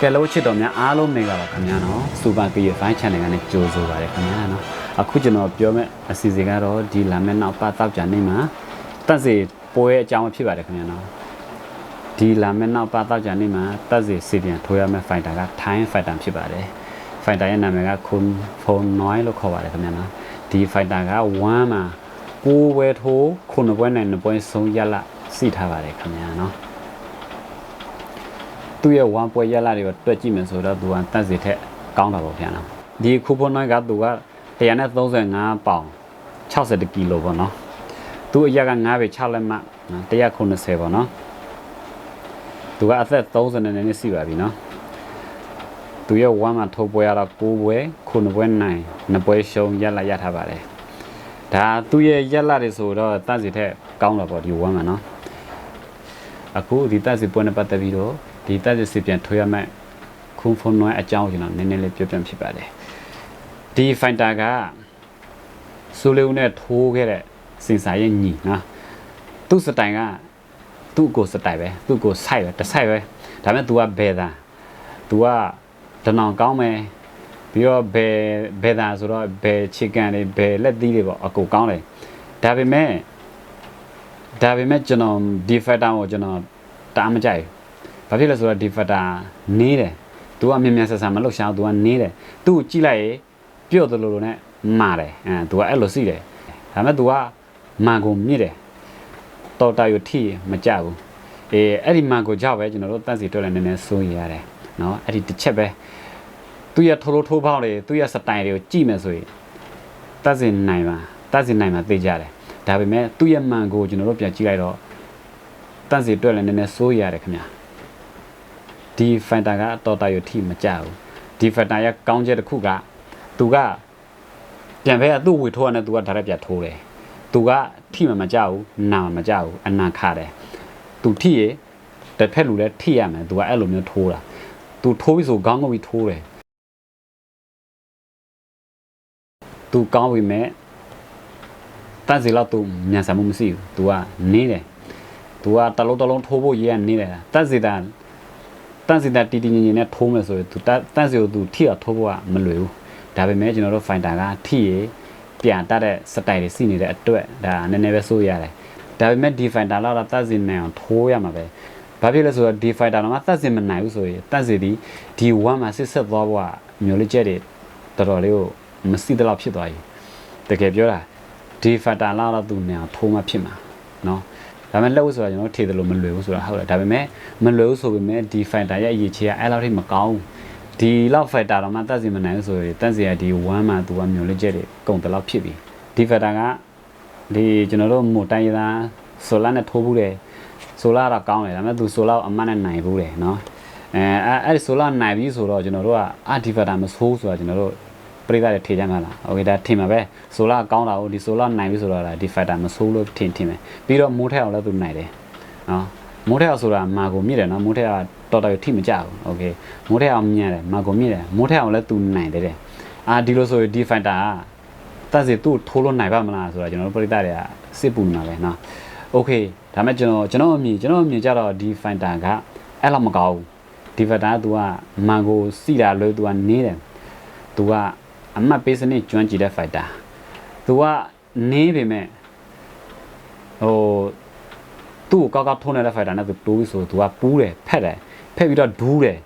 ကဲလို့ချစ်တော်များအားလုံးမင်္ဂလာပါခင်ဗျာနော်စူပါ PF channel ကနေကြိုဆိုပါရခင်ဗျာနော်အခုကျွန်တော်ပြောမယ့်အစီအစဉ်ကတော့ဒီလာမယ့်နောက်ပတ်တောက်ကြနေမှာတက်စီပွဲအကြောင်းဖြစ်ပါတယ်ခင်ဗျာနော်ဒီလာမယ့်နောက်ပတ်တောက်ကြနေမှာတက်စီစီပြန်ထိုးရမယ့် fighter က Thai fighter ဖြစ်ပါတယ် fighter ရဲ့နာမည်ကခွန်ဖုန်နွိုင်းလို့ခေါ်ပါတယ်ခင်ဗျာနော်ဒီ fighter က1မှာကိုယ်ဝဲထိုးခုနှစ်ပွဲနိုင်နှစ်ပွဲဆုံးရလစီထားပါတယ်ခင်ဗျာနော် သူ့ရဲ့ဝမ်ပွဲရလာတွေကိုတွက်ကြည့်မယ်ဆိုတော့သူကတက်စီထက်ကောင်းတာပေါ့ဗျာနော်ဒီခုဖွန်နိုက်ကသူက135ပေါင်60ကီလိုပေါ့နော်သူအရက်က9ပဲ6လက်မှနော်190ပေါ့နော်သူကအသက်30နဲ့နည်းစီပါပြီနော်သူရဲ့ဝမ်မှာထုတ်ပွဲရတော့9ပွဲ9ပွဲနိုင်2ပွဲရှုံးရလာရထားပါတယ်ဒါသူ့ရဲ့ရက်လာတွေဆိုတော့တက်စီထက်ကောင်းတာပေါ့ဒီဝမ်မှာနော်အခုဒီတက်စီပွဲနဲ့ပတ်သက်ပြီးတော့ ဒီတက်စီစီပြန်ထွေးရမယ့်ခုံဖုန်းနွိုင်းအကြောင်းကျွန်တော်နည်းနည်းလေးပြောပြဖြစ်ပါတယ်ဒီဖိုင်တာကစူလေးဦးနဲ့ထိုးခဲ့တဲ့စင်စာရဲ့ညီနော်သူ့စတိုင်ကသူ့ကိုစတိုင်ပဲသူ့ကိုဆိုင်ပဲတစ်ဆိုင်ပဲဒါပေမဲ့ तू ကဘယ်သား तू ကဒနောင်ကောင်းမယ်ပြီးတော့ဘယ်ဘယ်သားဆိုတော့ဘယ်ချီကန်တွေဘယ်လက်သီးတွေပေါ့အကူကောင်းတယ်ဒါပေမဲ့ဒါပေမဲ့ကျွန်တော်ဒီ factor ကိုကျွန်တော်တားမကြိုက် ဘူး။ဘာဖြစ်လဲဆိုတော့ဒီ factor နေတယ်။ तू ကမြင်မြန်ဆန်ဆန်မလှုပ်ရှား तू ကနေတယ်။ तू ကိုကြည့်လိုက်ရင်ပြုတ်တယ်လို့လို့နဲ့မာတယ်။အဲ तू ကအဲ့လိုစီတယ်။ဒါပေမဲ့ तू ကမာကုန်မြစ်တယ်။တော်တာရထိမကြဘူး။အေးအဲ့ဒီမာကိုကြောက်ပဲကျွန်တော်တို့တန့်စီတွက်လည်းနည်းနည်းစိုးရိမ်ရတယ်။နော်အဲ့ဒီတစ်ချက်ပဲသူရထိုးထိုးဖောက်တွေသူရစတိုင်တွေကိုကြည့်မယ်ဆိုရင်တန့်စီနိုင်မှာတန့်စီနိုင်မှာသိကြတယ်။ဒါပေမဲ့သူ့ရဲ့မှန်ကိုကျွန်တော်တို့ပြန်ကြည့်လိုက်တော့တန့်စီတွက်လည်းနည်းနည်းစိုးရိမ်ရတယ်ခင်ဗျာ။ ဒီဖန်တာကတော်တာရထိမကြဘူး။ဒီဖန်တာရဲ့ကောင်းချက်တစ်ခုကသူကပြန်ဖဲကသူ့ဝေထိုးရတဲ့သူကဒါရက်ပြထိုးတယ်။သူကထိမှမကြဘူးနာမှမကြဘူးအနာခါတယ်။သူထိရတစ်ဖက်လူလည်းထိရမယ်သူကအဲ့လိုမျိုးထိုးတာသူထိုးပြီးဆိုခေါင်းငုံပြီးထိုးတယ်သူကောင်းပြီမဲ့တန်းစီတော့သူမြန်ဆန်မှုမရှိဘူးသူကနေတယ်သူကတလုံးတလုံးထိုးဖို့ရရနေတယ်တန်းစီတာ တန်းစီတာတီတီငင်ငင်နဲ့ထိုးမယ်ဆိုရင်သူတန်းစီကိုသူထိအောင်ထိုးဖို့ကမလွယ်ဘူးဒါပေမဲ့ကျွန်တော်တို့ fighter ကထိရပြန်တတ်တဲ့စတိုင်တွေစီနေတဲ့အတွက်ဒါနည်းနည်းပဲစိုးရတယ်ဒါပေမဲ့ D fighter လောက်တော့တတ်စီနိုင်အောင်ထိုးရမှာပဲ။ဘာဖြစ်လဲဆိုတော့ D fighter တော့မှတတ်စီမနိုင်ဘူးဆိုရင်တတ်စီဒီ D1 မှာစစ်ဆက်သွားဖို့ကမျိုးလေးချက်တွေတော်တော်လေးကိုမစီတလောက်ဖြစ်သွားပြီ။တကယ်ပြောတာ D fighter လောက်တော့သူနိုင်အောင်ထိုးမှဖြစ်မှာနော်။ ဒါပေမဲ့လက်ဝတ်ဆိုတာကျွန်တော်ထေတယ်လို့မလွယ်ဘူးဆိုတာဟုတ်တယ်။ဒါပေမဲ့မလွယ်ဘူးဆိုပေမဲ့ D fighter ရဲ့အရေးချေကအဲ့လောက်ထိမကောင်းဘူး။ဒီလောက် fighter တော့မှတတ်စီမနိုင်ဘူးဆိုရင်တတ်စီကဒီ1မှာသူကမျိုးလေးချက်တွေကုန်တယ်လောက်ဖြစ်ပြီ။ D fighter ကဒီကျွန်တော်တို့မို့တိုင်းရသားဆိုလာနဲ့ထိုးဘူးတယ်ဆိုလာတော့ကောင်းတယ်ဒါပေမဲ့သူဆိုလာအမှန်နဲ့နိုင်ဘူးတယ်နော်အဲအဲ့အဲ့ဒီဆိုလာနိုင်ပြီဆိုတော့ကျွန်တော်တို့ကအာဒီဖာတာမဆိုးဆိုတာကျွန်တော်တို့ ပရိသတ်တွေထေကြမှာလားโอเคဒါထင်မှာပဲဆိုလာကောင်းတာကိုဒီဆိုလာနိုင်ပြီဆိုတော့ဒီဖာတာမဆိုးလို့ထင်ထင်မယ်ပြီးတော့မိုးထက်အောင်လည်းသူနိုင်တယ်နော်မိုးထက်အောင်ဆိုတာမာကိုမြစ်တယ်နော်မိုးထက်ကတော်တော်ထိမကြဘူးโอเคမိုးထက်အောင်မြင်တယ်မာကိုမြစ်တယ်မိုးထက်အောင်လည်းသူနိုင်တယ်တဲ့အာဒီလိုဆိုရင်ဒီဖာတာက တက်စီသူ့ထိုးလို့နိုင်ပါမလားဆိုတာကျွန်တော်တို့ပရိသတ်တွေကစစ်ပူနေတာပဲเนาะโอเคဒါမဲ့ကျွန်တော်ကျွန်တော်အမြင်ကျွန်တော်အမြင်ကြတော့ဒီ fighter ကအဲ့လောက်မကောင်းဘူးဒီ fighter က तू ကမန်ကိုစီတာလို့ तू ကနေတယ် तू က အမှတ်ပေးစနစ်ကျွမ်းကျင်တဲ့ fighter သူကနင်းပေမဲ့ဟိုသူ့ကိုကောက်ကောက်ထုံးနေတဲ့ fighter နဲ့သူတိုးပြီးဆိုသူကပူးတယ်ဖက်တယ်ဖက်ပြီးတော့ဒူးတယ်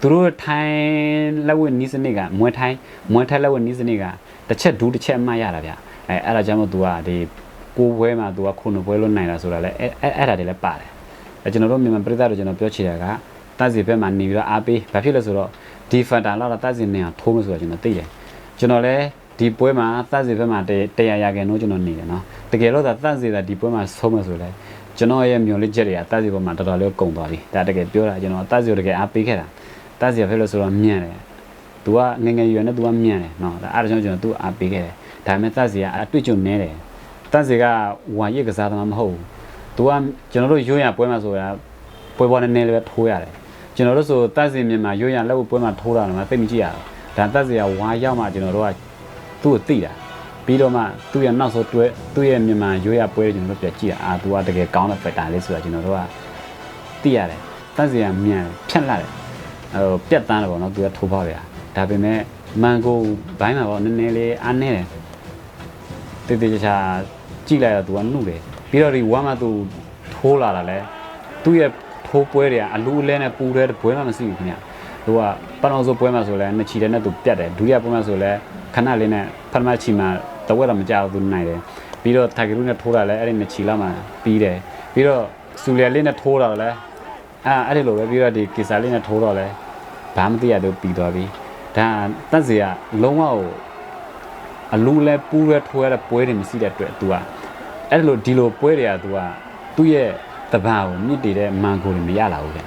သူတို့ထိုင်းလက်ဝဲနီးစနစ်ကမွဲထိုင်းမွဲထိုင်းလက်ဝဲနီးစနစ်ကတစ်ချက်ဒူးတစ်ချက်အမှတ်ရတာဗျအဲအဲ့ဒါကြောင့်မို့သူကဒီကိုပွဲမှာသူကခုနှစ်ပွဲလုံးနိုင်တာဆိုတာလဲအဲအဲ့ဒါတွေလည်းပါတယ်အဲကျွန်တော်တို့မြန်မာပြည်သားတို့ကျွန်တော်ပြောချင်တာကတပ်စီဘက်မှာနေပြီးတော့အားပေးဘာဖြစ်လဲဆိုတော့ဒီဖန်တာလောက်တော့တပ်စီနေအောင်ထိုးမယ်ဆိုတာကျွန်တော်သိတယ် ကျွန်တော်လည်းဒီပွဲမှာတက်စီဘက်မှာတရားရခင်တော့ကျွန်တော်နေတယ်နော်တကယ်လို့သာတက်စီသာဒီပွဲမှာဆုံးမယ်ဆိုလဲကျွန်တော်ရဲ့မျော်လင့်ချက်တွေကတက်စီဘက်မှာတော်တော်လေးကုန်သွားပြီဒါတကယ်ပြောတာကျွန်တော်တက်စီကိုတကယ်အားပေးခဲ့တာတက်စီဖြစ်လို့ဆိုတော့မြန့်တယ် तू ကငငယ်ရွယ်နဲ့ तू ကမြန့်တယ်နော်ဒါအားကြောင့်ကျွန်တော် तू အားပေးခဲ့တယ်ဒါပေမဲ့တက်စီကအတွေ့အကြုံနည်းတယ်တက်စီကဝါရစ်ကစားသမားမဟုတ်ဘူး तू ကကျွန်တော်တို့ရွံ့ရပွဲမှာဆိုတာပွဲပေါ်နည်းနည်းလေးပဲထိုးရတယ်ကျွန်တော်တို့ဆိုတက်စီမြန်မာရွံ့ရလက်ဝပွဲမှာထိုးတာတော့သိမကြည့်ရဘူး ဒါတက်စီကဝါရောက်မှကျွန်တော်တို့ကသူ့ကိုသိတာပြီးတော့မှသူ့ရဲ့နောက်ဆုံးတွဲသူ့ရဲ့မြန်မာရွံ့ရပွဲကျွန်တော်တို့ပြကြည့်တာအာ तू ကတကယ်ကောင်းတဲ့ factor လေးဆိုတာကျွန်တော်တို့ကသိရတယ်တက်စီကမြန်ဖြတ်လာတယ်ဟိုပြတ်တန်းတယ်ပေါ့နော်သူကထိုးပေါက်ရဒါပေမဲ့မန်ကိုဘိုင်းမှာပေါ့နည်းနည်းလေးအားနေတယ်တေးသေးချာချာကြည့်လိုက်တော့သူကနှုတ်တယ်ပြီးတော့ဒီဝမ်းမှာသူထိုးလာတာလဲသူ့ရဲ့ထိုးပွဲတွေကအလူအလဲနဲ့ပူတဲ့ပွဲမှမရှိဘူးခင်ဗျ သူကပနောဆိုပွဲမှာဆိုလဲနှစ်ချီတဲ့နဲ့သူပြတ်တယ်ဒုတိယပွဲမှာဆိုလဲခဏလေးနဲ့ဖတ်မချီမှာတဝက်တော့မကြောက်ဘူးသူနိုင်တယ်ပြီးတော့ထိုင်ကရူးနဲ့ထိုးတာလဲအဲ့ဒီနှစ်ချီလောက်မှပြီးတယ်ပြီးတော့စူလီယာလေးနဲ့ထိုးတာလဲအဲ့အဲ့ဒီလိုပဲပြီးတော့ဒီကီဆာလေးနဲ့ထိုးတော့လဲဘာမှမသိရတော့ပြီးသွားပြီဒါတက်စီကလုံးဝဟိုအလူလဲပူးရဲထိုးရတဲ့ပွဲတွေမရှိတဲ့အတွက် तू ကအဲ့လိုဒီလိုပွဲတွေက तू ကသူ့ရဲ့တဘာကိုမြင့်တည်တဲ့မန်ကိုတွေမရလာဘူးဗျ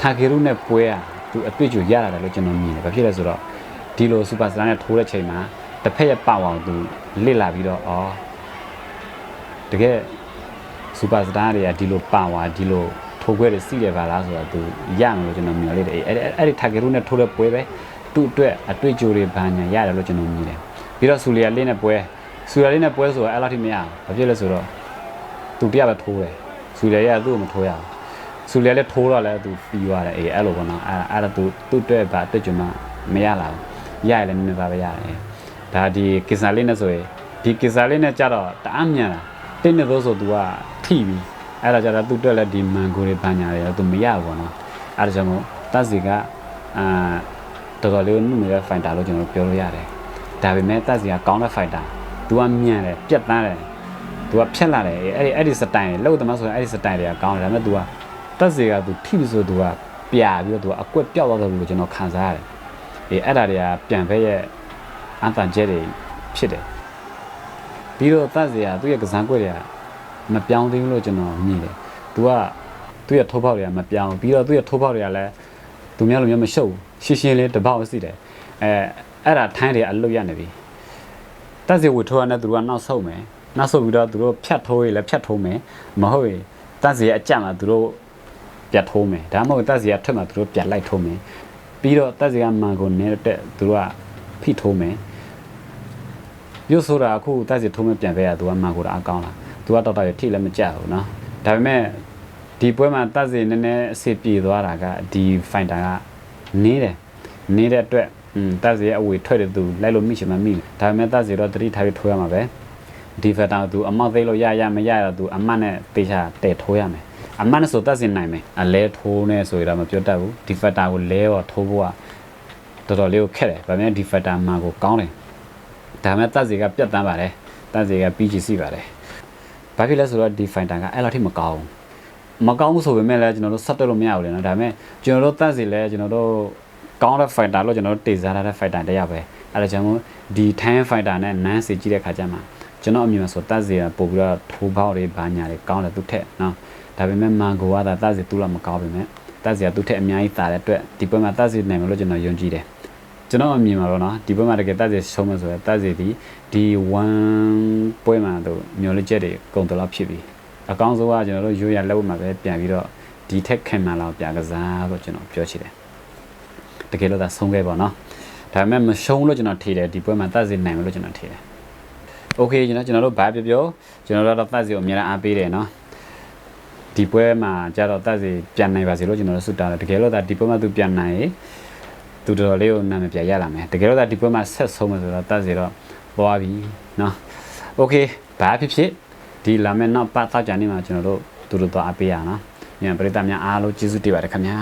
ထာကေရုနဲ့ပွဲอ่ သူအတွေ့အကြုံရလာတယ်လို့ကျွန်တော်မြင်တယ်ဘာဖြစ်လဲဆိုတော့ဒီလိုစူပါစတာနဲ့ထိုးတဲ့ချိန်မှာတစ်ဖက်ရဲ့ပတ်ဝအောင်သူလစ်လာပြီးတော့အော်တကယ်စူပါစတာတွေကဒီလိုပတ်ဝါဒီလိုထိုးခွဲတွေစီးတယ်ပါလားဆိုတော့သူရမယ်လို့ကျွန်တော်မြင်လိုက်တယ်အဲ့အဲ့ဒီ target နဲ့ထိုးတဲ့ပွဲပဲသူ့အတွက်အတွေ့အကြုံတွေဘာညာရတယ်လို့ကျွန်တော်မြင်တယ်ပြီးတော့ဆူလီယာလင်းတဲ့ပွဲဆူလီယာလင်းတဲ့ပွဲဆိုတော့အဲ့လောက်ထိမရဘူးဘာဖြစ်လဲဆိုတော့သူတရားပဲထိုးတယ်ဆူလီယာကသူ့ကိုမထိုးရဘူး ဆူလီယာလည်းထိုးတော့လည်းသူပြီးသွားတယ်အေးအဲ့လိုပေါ့နော်အဲ့အဲ့ဒါသူသူ့အတွက်ဗာအတွက်ကျွန်မမရလာဘူးရရလည်းနည်းနည်းပါပဲရတယ်ဒါဒီကစ္စာလေးနဲ့ဆိုရင်ဒီကစ္စာလေးနဲ့ကြတော့တအားမြန်လာတင်းနေလို့ဆိုသူကထိပြီအဲ့ဒါကြတော့သူ့အတွက်လည်းဒီမန်ကိုတွေပညာတွေသူမရဘူးပေါ့နော်အဲ့ဒါကြောင့်မို့တက်စီကအာတော်တော်လေးနုနေတဲ့ဖိုင်တာလို့ကျွန်တော်ပြောလို့ရတယ်ဒါပေမဲ့တက်စီကကောင်းတဲ့ဖိုင်တာသူကမြန်တယ်ပြတ်သားတယ် तू ကဖြက်လာတယ်အဲ့ဒီအဲ့ဒီစတိုင်လောက်တမဆိုရင်အဲ့ဒီစတိုင်တွေကကောင်းတယ်ဒါပေမဲ့ तू က တက်စေကသူထိပြီဆိုသူကပြာပြီးတော့သူကအကွက်ပြောက်သွားတယ်လို့ကျွန်တော်ခံစားရတယ်အေးအဲ့ဒါတွေကပြန်ဖက်ရဲ့အန်တန်ကျဲတွေဖြစ်တယ်ပြီးတော့တက်စေကသူ့ရဲ့ကစားကွက်တွေကမပြောင်းသေးဘူးလို့ကျွန်တော်မြင်တယ်သူကသူ့ရဲ့ထိုးပေါက်တွေကမပြောင်းပြီးတော့သူ့ရဲ့ထိုးပေါက်တွေကလည်းသူများလိုမျိုးမရှုပ်ရှင်းရှင်းလေးတပေါက်စီတယ်အဲအဲ့ဒါထိုင်းတွေအလွတ်ရနေပြီတက်စီဝတ်ထိုးရတဲ့သူတို့ကနောက်ဆုတ်မယ်နောက်ဆုတ်ပြီးတော့သူတို့ဖြတ်ထိုးရလဲဖြတ်ထိုးမယ်မဟုတ်ရင်တက်စီရဲ့အကြံမှာသူတို့ ပြတ်ထိုးမယ်ဒါမှမဟုတ်တက်စီရဲ့ထွက်မှာသူတို့ပြတ်လိုက်ထိုးမယ်ပြီးတော့တက်စီကမန်ကိုနေတဲ့သူတို့ကဖိထိုးမယ်ရုပ်ဆိုတာအခုတက်စီထိုးမယ်ပြန်ပေးရသူကမန်ကိုတော့အကောင်းလားသူကတော်တော်ရထိလည်းမကြဘူးเนาะဒါပေမဲ့ဒီပွဲမှာတက်စီနည်းနည်းအစီပြေသွားတာကဒီဖိုင်တာကနင်းတယ်နေတဲ့အတွက်อืมတက်စီရဲ့အဝေထွက်တယ်သူလိုက်လို့မိချင်မှမိတယ်ဒါပေမဲ့တက်စီတော့တတိထားပြီးထိုးရမှာပဲ ဒီဖက်တာသူအမောက်သိလို့ရရမရရသူအမတ်နဲ့တေချာတဲထိုးရမယ် အမတ်နဲ့ဆိုတက်စင်နိုင်မယ်အလဲထိုးနေဆိုရတော့မပြောတတ်ဘူးဒီဖက်တာကိုလဲတော့ထိုးဖို့ကတော်တော်လေးကိုခက်တယ်ဗာမြန်ဒီဖက်တာမှာကိုကောင်းတယ်ဒါပေမဲ့တက်စီကပြတ်တန်းပါတယ်တက်စီက PGC ပါတယ်ဘာဖြစ်လဲဆိုတော့ဒီဖိုင်တာကအဲ့လောက်ထိမကောင်းဘူးမကောင်းဘူးဆိုပေမဲ့လည်းကျွန်တော်တို့ဆက်တက်လို့မရဘူးလေနော်ဒါပေမဲ့ကျွန်တော်တို့တက်စီလဲကျွန်တော်တို့ကောင်းတဲ့ဖိုင်တာလို့ကျွန်တော်တို့တေစားထားတဲ့ဖိုင်တာတရားပဲအဲ့ဒါကြောင့်မို့ဒီထိုင်းဖိုင်တာနဲ့နန်းစီကြည့်တဲ့ခါကျမှကျွန်တော်အမြင်မှာဆိုတက်စီကပို့ပြီးတော့ထိုးပေါက်တွေဘာညာတွေကောင်းတယ်သူထက်နော် ဒါပေမဲ့မန်ကိုကသာတက်စီသူ့လောက်မကောင်းပေမဲ့တက်စီကသူ့ထက်အများကြီးတာတဲ့အတွက်ဒီပွဲမှာတက်စီနိုင်မယ်လို့ကျွန်တော်ယုံကြည်တယ်ကျွန်တော်အမြင်မှာတော့နော်ဒီပွဲမှာတကယ်တက်စီရှုံးမယ်ဆိုရင်တက်စီဒီဒီ1ပွဲမှာတော့မျောလချက်တွေကုန်တယ်လို့ဖြစ်ပြီအကောင်းဆုံးကကျွန်တော်တို့ရိုးရလက်ဝတ်မှာပဲပြန်ပြီးတော့ဒီထက်ခံမှလာပြန်ကစားလို့ကျွန်တော်ပြောချင်တယ်တကယ်လို့ဒါဆုံးခဲ့ပါတော့ဒါပေမဲ့မရှုံးလို့ကျွန်တော်ထေတယ်ဒီပွဲမှာတက်စီနိုင်မယ်လို့ကျွန်တော်ထေတယ် โอเคကျွန်တော်ကျွန်တော်တို့ဘာပြောပြောကျွန်တော်တို့တော့တက်စီကိုအများအားပေးတယ်เนาะ ဒီပွဲမှာကြတော့တက်စီပြန်နိုင်ပါစေလို့ကျွန်တော်တို့ဆုတောင်းတယ်တကယ်လို့ဒါဒီပွဲမှာသူပြန်နိုင်ရင်သူတော်တော်လေးကိုနာမည်ပြရလာမယ်တကယ်လို့ဒါဒီပွဲမှာဆက်ဆုံးမယ်ဆိုတော့တက်စီတော့သွားပြီเนาะโอเคဘာဖြစ်ဖြစ်ဒီလာမယ့်နောက်ပတ်သားကြနေမှာကျွန်တော်တို့သူတို့တော့အားပေးရအောင်เนาะညပရိသတ်များအားလုံးကျေးဇူးတင်ပါတယ်ခင်ဗျာ